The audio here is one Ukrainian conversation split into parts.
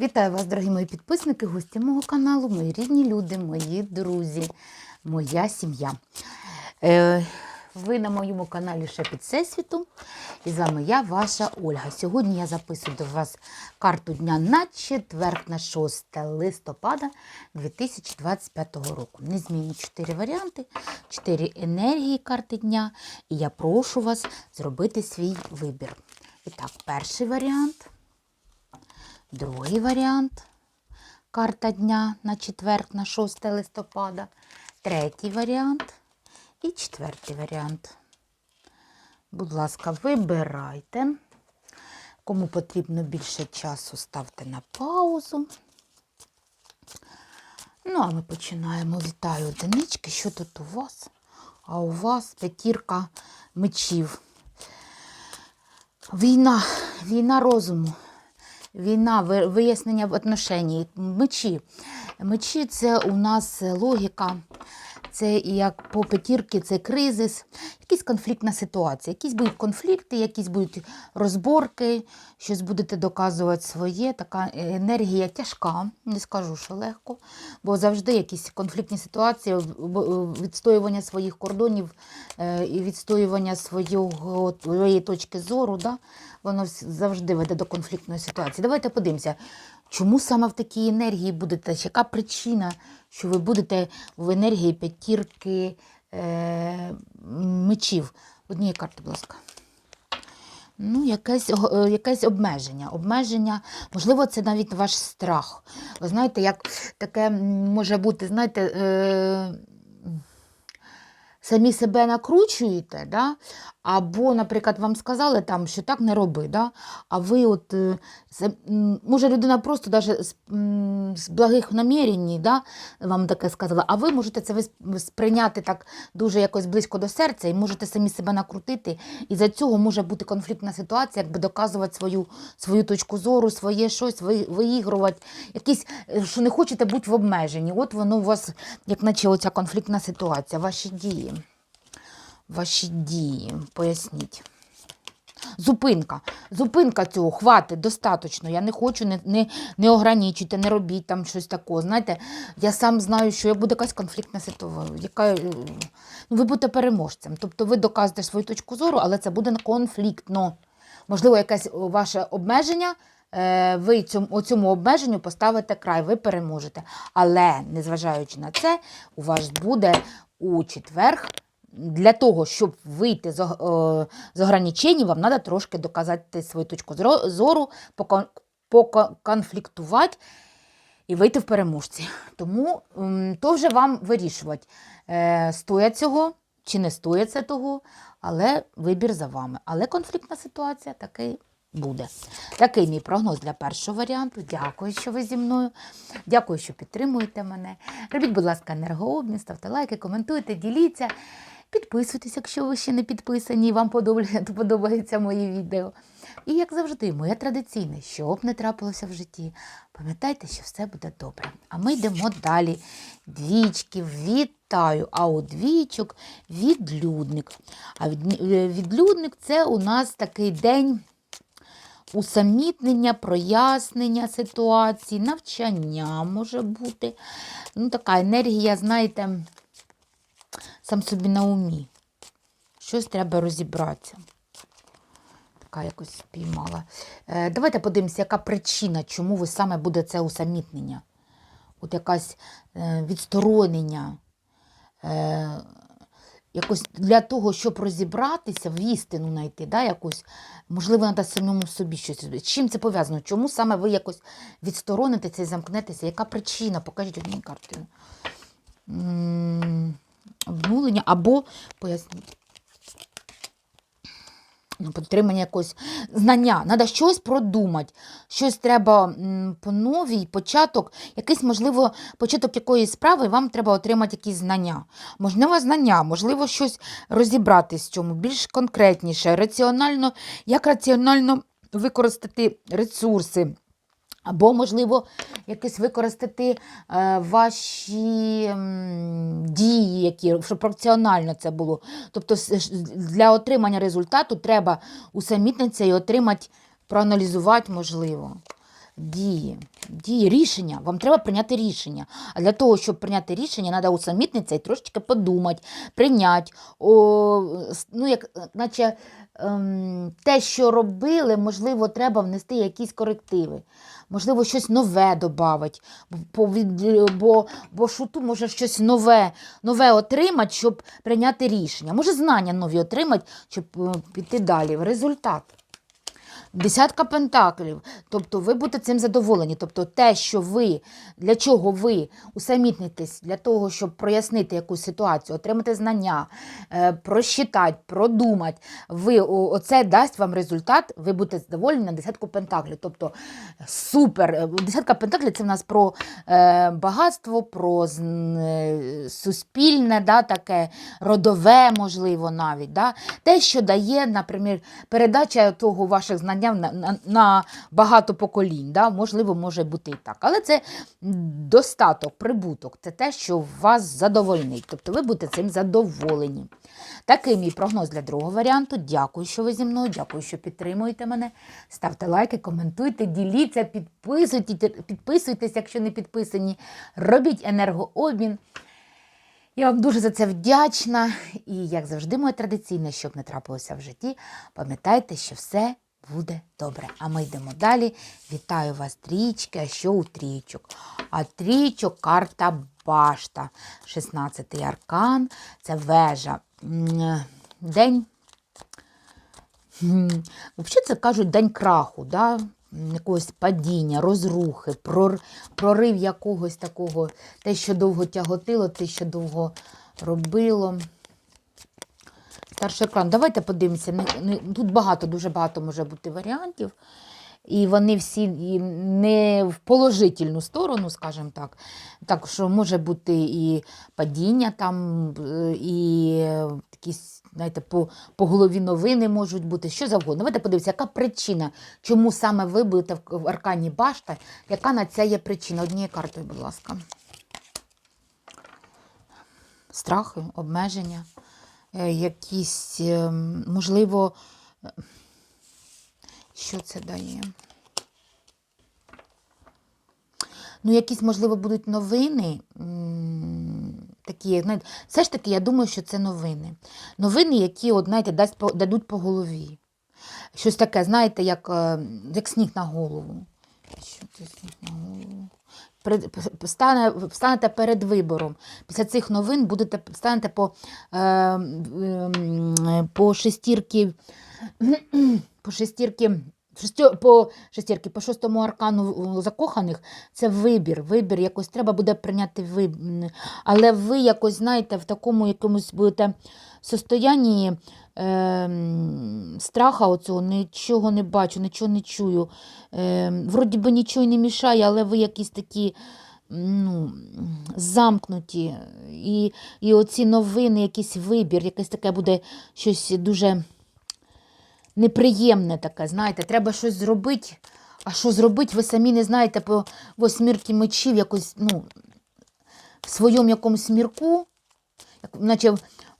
Вітаю вас, дорогі мої підписники, гості мого каналу, мої рідні люди, мої друзі, моя сім'я. Е, ви на моєму каналі Шепіт Всесвіту. І з вами я, ваша Ольга. Сьогодні я записую до вас карту дня на четвер, на 6 листопада 2025 року. Незмінні 4 варіанти, 4 енергії карти дня. І я прошу вас зробити свій вибір. І так, перший варіант. Другий варіант карта дня на четвер, на 6 листопада. Третій варіант і четвертий варіант. Будь ласка, вибирайте. Кому потрібно більше часу, ставте на паузу. Ну, а ми починаємо. Вітаю одинички. Що тут у вас? А у вас п'ятірка мечів. Війна, війна розуму. Війна, ви- вияснення в отношенні, мечі. Мечі це у нас логіка, це як по п'ятірки, це кризис, якась конфліктна ситуація. Якісь будуть конфлікти, якісь будуть розборки, щось будете доказувати своє. Така енергія тяжка, не скажу, що легко, бо завжди якісь конфліктні ситуації, відстоювання своїх кордонів е, і відстоювання своєї точки зору, да? воно завжди веде до конфліктної ситуації. Давайте подивимося, чому саме в такій енергії будете, яка причина, що ви будете в енергії п'ятірки е, мечів. Однієї карти, будь ласка. Ну, якесь, е, якесь обмеження. Обмеження, можливо, це навіть ваш страх. Ви знаєте, як таке може бути, знаєте, е, самі себе накручуєте, да? або, наприклад, вам сказали, там, що так не роби, да? а ви от, е, може людина просто даже з, з благих намірень да? вам таке сказала, а ви можете це сприйняти так дуже якось близько до серця і можете самі себе накрутити. І за цього може бути конфліктна ситуація, якби доказувати свою, свою точку зору, своє щось, ви- виігрувати, якісь, е, що не хочете бути в обмеженні. От воно у вас, як наче оця конфліктна ситуація, ваші дії. Ваші дії, поясніть. Зупинка. Зупинка цього, хватить, достатньо. Я не хочу, не, не, не ограничуйте, не робіть там щось такого. Знаєте, я сам знаю, що як буде якась конфліктна ситуація, яка, е, ну, ви будете переможцем. Тобто ви доказуєте свою точку зору, але це буде конфліктно. Можливо, якесь ваше обмеження, е, ви цьому, цьому обмеженню поставите край, ви переможете. Але, незважаючи на це, у вас буде у четверг для того, щоб вийти з, ог- е, з ограничень, вам треба трошки доказати свою точку зору, поконфліктувати і вийти в переможці. Тому то вже вам вирішувати, е, стоять цього чи не стоїть це того, але вибір за вами. Але конфліктна ситуація такий буде. Такий мій прогноз для першого варіанту. Дякую, що ви зі мною. Дякую, що підтримуєте мене. Робіть, будь ласка, енергообмін, ставте лайки, коментуйте, діліться. Підписуйтесь, якщо ви ще не підписані і вам подобається мої відео. І як завжди, моє традиційне, що б не трапилося в житті, пам'ятайте, що все буде добре. А ми йдемо далі. Двічки, вітаю! А у двічок відлюдник. А е, відлюдник це у нас такий день усамітнення, прояснення ситуації, навчання може бути. Ну, така енергія, знаєте, сам собі на умі. Щось треба розібратися. Така якось спіймала. Е, давайте подивимося, яка причина, чому ви саме буде це усамітнення. От якась е, відсторонення. Е, якось для того, щоб розібратися, в істину знайти, да, якусь, можливо, треба самому собі щось. Чим це пов'язано? Чому саме ви якось відсторонитеся і замкнетеся? Яка причина? Покажіть одні картину. Обнулення або поясніть. Ну, Підтримання якогось знання. Треба щось продумати. Щось треба по новій початок, якийсь, можливо, початок якоїсь справи, вам треба отримати якісь знання. Можливо, знання, можливо, щось розібратись в цьому, більш конкретніше, раціонально, як раціонально використати ресурси. Або, можливо, якось використати е, ваші дії, які, щоб пропорціонально це було. Тобто для отримання результату треба усамітнитися і отримати, проаналізувати можливо. Дії. Дії, рішення. Вам треба прийняти рішення. А для того, щоб прийняти рішення, треба усамітнитися і трошечки подумати, прийняти. О, ну, як, наче ем, те, що робили, можливо, треба внести якісь корективи. Можливо, щось нове додати. Бо, бо, шуту може щось нове, нове отримати, щоб прийняти рішення. Може, знання нові отримати, щоб е, піти далі. Результат. Десятка пентаклів. Тобто ви будете цим задоволені. Тобто те, що ви, для чого ви усамітнитесь, для того, щоб прояснити якусь ситуацію, отримати знання, е, просчитати, продумати, ви, оце дасть вам результат, ви будете задоволені на десятку пентаклів. Тобто супер. Е, Десятка пентаклів це в нас про е, багатство, про суспільне, да, таке родове, можливо, навіть. Да? Те, що дає, наприклад, передача того ваших знань на, на, на багато поколінь. Да? Можливо, може бути і так. Але це достаток, прибуток, це те, що вас задовольнить. Тобто ви будете цим задоволені. Такий мій прогноз для другого варіанту. Дякую, що ви зі мною. Дякую, що підтримуєте мене. Ставте лайки, коментуйте, діліться, підписуйтесь, підписуйтесь, якщо не підписані. Робіть енергообмін. Я вам дуже за це вдячна. І, як завжди, моє традиційне, щоб не трапилося в житті, пам'ятайте, що все буде добре. А ми йдемо далі. Вітаю вас, трічки, а що у трічок? А трічок карта башта. 16-й аркан, це вежа. День. Взагалі це кажуть день краху, да? якогось падіння, розрухи, прор- прорив якогось такого, те, що довго тяготило, те, що довго робило. Старший екран. Давайте подивимося. Тут багато, дуже багато може бути варіантів. І вони всі не в положительну сторону, скажімо так. Так що може бути і падіння там, е, і якісь, знаєте, по, по голові новини можуть бути, що завгодно. Давайте подивимося, яка причина, чому саме ви будете в- аркані башта, яка на це є причина? Однією картою, будь ласка. Страхи, обмеження, якісь, е, можливо, е, що це дає? Ну, якісь, можливо, будуть новини. Такі, знаєте, все ж таки, я думаю, що це новини. Новини, які, от, знаєте, дасть, дадуть по голові. Щось таке, знаєте, як, е, як сніг на голову. Що це сніг на голову? Станете перед вибором. Після цих новин будете станете по, е, по шестірки, по шестірки, по шестірки, по шостому аркану закоханих це вибір. Вибір якось треба буде прийняти вибір. Але ви якось знаєте, в такому якомусь будете состоянні е, страха оцього, нічого не бачу, нічого не чую. Е, вроді би нічого не мішає, але ви якісь такі ну, замкнуті. І, і оці новини, якийсь вибір, якесь таке буде щось дуже неприємне таке, знаєте, треба щось зробити. А що зробити, ви самі не знаєте по восьмірки мечів якось, ну, в своєму якомусь мірку, наче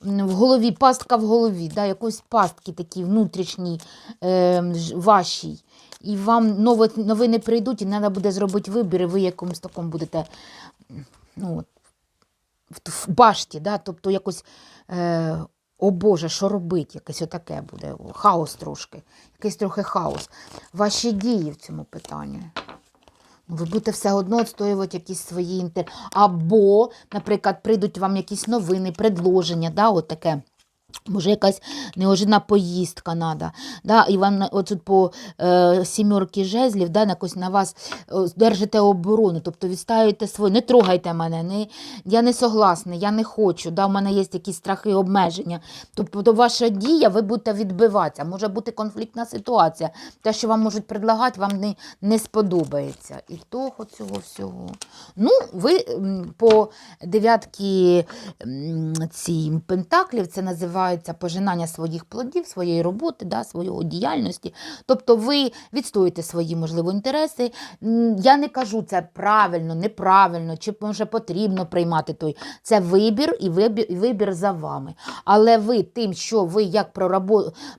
в- голові, пастка в голові, да, якоїсь пастки такі внутрішній, е, вашій. І вам нови, новини прийдуть, і треба буде зробити вибір, і ви якомусь такому будете ну, в, башті, да, тобто якось, е, о Боже, що робити? Якесь отаке буде, хаос трошки, якийсь трохи хаос. Ваші дії в цьому питанні. Ну, Ви будете все одно відстоювати якісь свої інтереси. Або, наприклад, прийдуть вам якісь новини, предложення, да, от таке. Може, якась неожиданна поїздка надо. Да? І вам оцут по е, сімерки жезлів да, якось на вас держите оборону, тобто відстаюєте своє, не трогайте мене, не, я не согласна, я не хочу, да, у мене є якісь страхи, обмеження. Тобто ваша дія, ви будете відбиватися. Може бути конфліктна ситуація. Те, що вам можуть предлагати, вам не, не сподобається. І того цього всього. Ну, ви по дев'ятки цій пентаклів, це називається називається пожинання своїх плодів, своєї роботи, да, своєї діяльності. Тобто ви відстоїте свої, можливо, інтереси. Я не кажу це правильно, неправильно, чи може потрібно приймати той. Це вибір і вибір, вибір за вами. Але ви тим, що ви як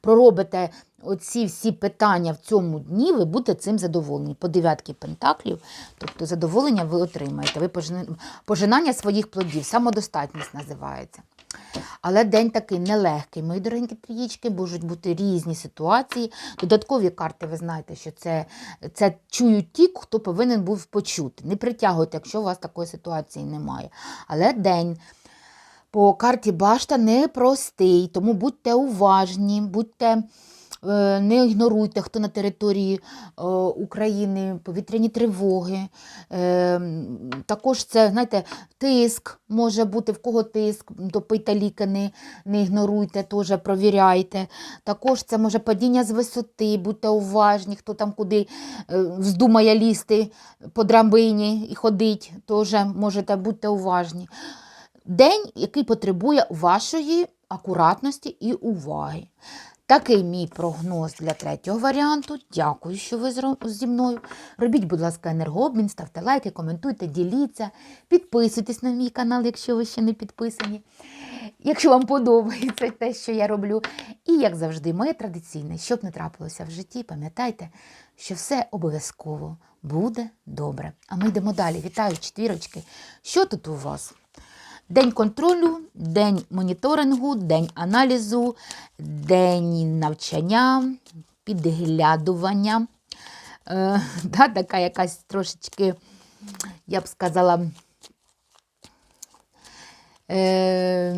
проробите оці всі питання в цьому дні, ви будете цим задоволені. По дев'ятки пентаклів, тобто задоволення ви отримаєте. Ви пожинання своїх плодів, самодостатність називається. Але день такий нелегкий. Мої дорогенькі трієчки, можуть бути різні ситуації. Додаткові карти, ви знаєте, що це, це чують ті, хто повинен був почути. Не притягуйте, якщо у вас такої ситуації немає. Але день по карті башта непростий, тому будьте уважні, будьте. Е, Не ігноруйте, хто на території е, України, повітряні тривоги. Е, також це, знаєте, тиск може бути, в кого тиск, допийте ліки, не, не ігноруйте, теж провіряйте. Також це може падіння з висоти, будьте уважні, хто там куди вздумає лізти по драбині і ходить, теж можете будьте уважні. День, який потребує вашої акуратності і уваги. Такий мій прогноз для третього варіанту. Дякую, що ви зі мною. Робіть, будь ласка, енергообмін, ставте лайки, коментуйте, діліться, підписуйтесь на мій канал, якщо ви ще не підписані. Якщо вам подобається те, що я роблю. І, як завжди, моє традиційне, щоб не трапилося в житті, пам'ятайте, що все обов'язково буде добре. А ми йдемо далі. Вітаю, четвірочки. Що тут у вас? День контролю, день моніторингу, день аналізу, день навчання, підглядування. Е, да, така якась трошечки, я б сказала, е,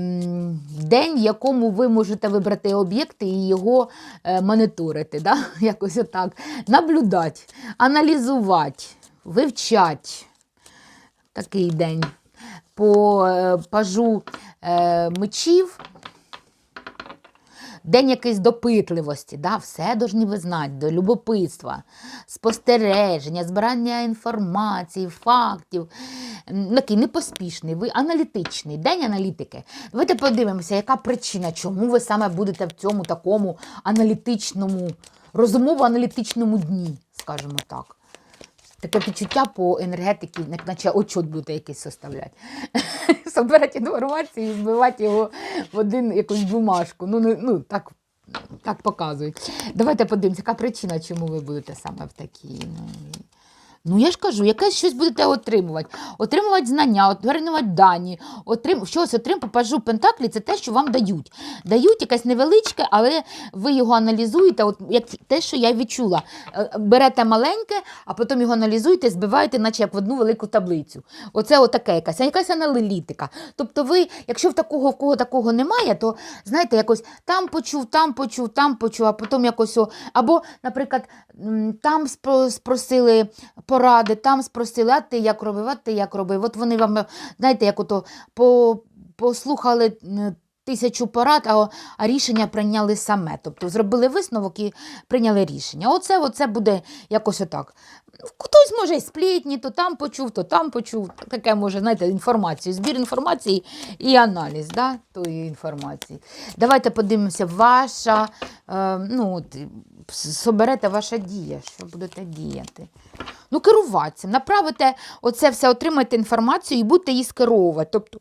день, в якому ви можете вибрати об'єкти і його е, моніторити. Да? Якось отак. Наблюдати, аналізувати, вивчати. Такий день. По е, пажу е, мечів. День якоїсь допитливості, да? все повинні ви знати, до любопитства, спостереження, збирання інформації, фактів. М, Такий непоспішний, ви аналітичний, день аналітики. Давайте подивимося, яка причина, чому ви саме будете в цьому такому аналітичному, розумово-аналітичному дні, скажімо так. Таке відчуття по енергетиці, наче очот буде якийсь составляти. Собирати інформацію і збивати його в один якусь бумажку. Ну, не- ну так, так показують. Давайте подивимося, яка причина, чому ви будете саме в такій. Ну, Ну, я ж кажу, якесь щось будете отримувати. Отримувати знання, отримувати дані, отрим... щось отрим, попажу Пентаклі, це те, що вам дають. Дають якесь невеличке, але ви його аналізуєте, от як те, що я відчула. Е, Берете маленьке, а потім його аналізуєте, збиваєте, наче як в одну велику таблицю. Оце отаке якась, якась аналітика. Тобто ви, якщо в такого, в кого такого немає, то знаєте, якось там почув, там почув, там почув, а потім якось. Або, наприклад, там спро- спросили поради, там спросили, а ти як робив, а ти як робив. От вони вам, знаєте, як ото по, послухали тисячу порад, а, а рішення прийняли саме. Тобто зробили висновок і прийняли рішення. Оце, оце буде якось отак. Хтось може й сплітні, то там почув, то там почув. Таке може, знаєте, інформацію, збір інформації і аналіз да, тої інформації. Давайте подивимося, ваша, е, ну, от, соберете ваша дія, що будете діяти. Ну, керуватися, направите оце все, отримайте інформацію і будете її скеровувати. Тобто,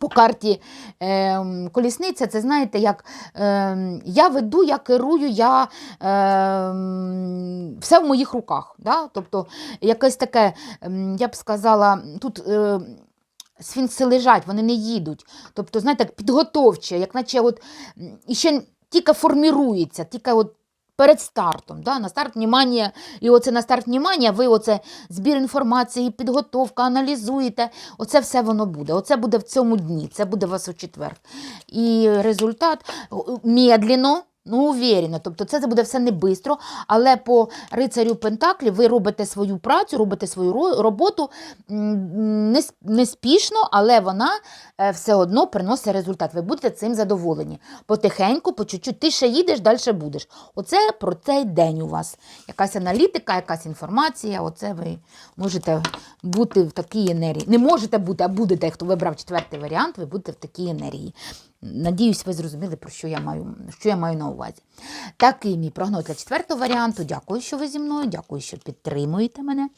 по карті е, колісниця, це знаєте, як е, я веду, я керую, я, е, все в моїх руках. Да? Тобто, якесь таке, я б сказала, тут. Е, Сфінкси лежать, вони не їдуть. Тобто, знаєте, підготовче, як наче от, і тільки формірується, тільки от перед стартом. Да? На старт внимання, і оце на старт внимання, ви оце збір інформації, підготовка, аналізуєте. Оце все воно буде. Оце буде в цьому дні, це буде у вас у четвер. І результат медленно, Ну, уверенно. Тобто це буде все не бистро, але по рицарю Пентаклі ви робите свою працю, робите свою роботу м, не, спішно, але вона е, все одно приносить результат. Ви будете цим задоволені. Потихеньку, по чуть-чуть, ти ще їдеш, далі будеш. Оце про цей день у вас. Якась аналітика, якась інформація. Оце ви можете бути в такій енергії. Не можете бути, а будете, хто вибрав четвертий варіант, ви будете в такій енергії. Надіюсь, ви зрозуміли, про що я маю, що я маю на увазі. Такий мій прогноз для четвертого варіанту. Дякую, що ви зі мною. Дякую, що підтримуєте мене.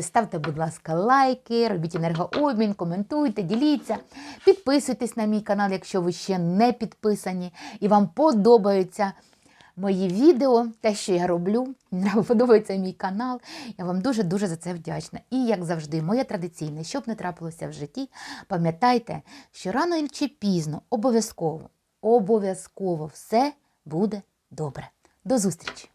Ставте, будь ласка, лайки, робіть енергообмін, коментуйте, діліться, підписуйтесь на мій канал, якщо ви ще не підписані і вам подобаються мої відео, те, що я роблю. Подобається мій канал. Я вам дуже-дуже за це вдячна. І, як завжди, моє традиційне, щоб не трапилося в житті, пам'ятайте, що рано чи пізно обов'язково, обов'язково все буде добре. До зустрічі!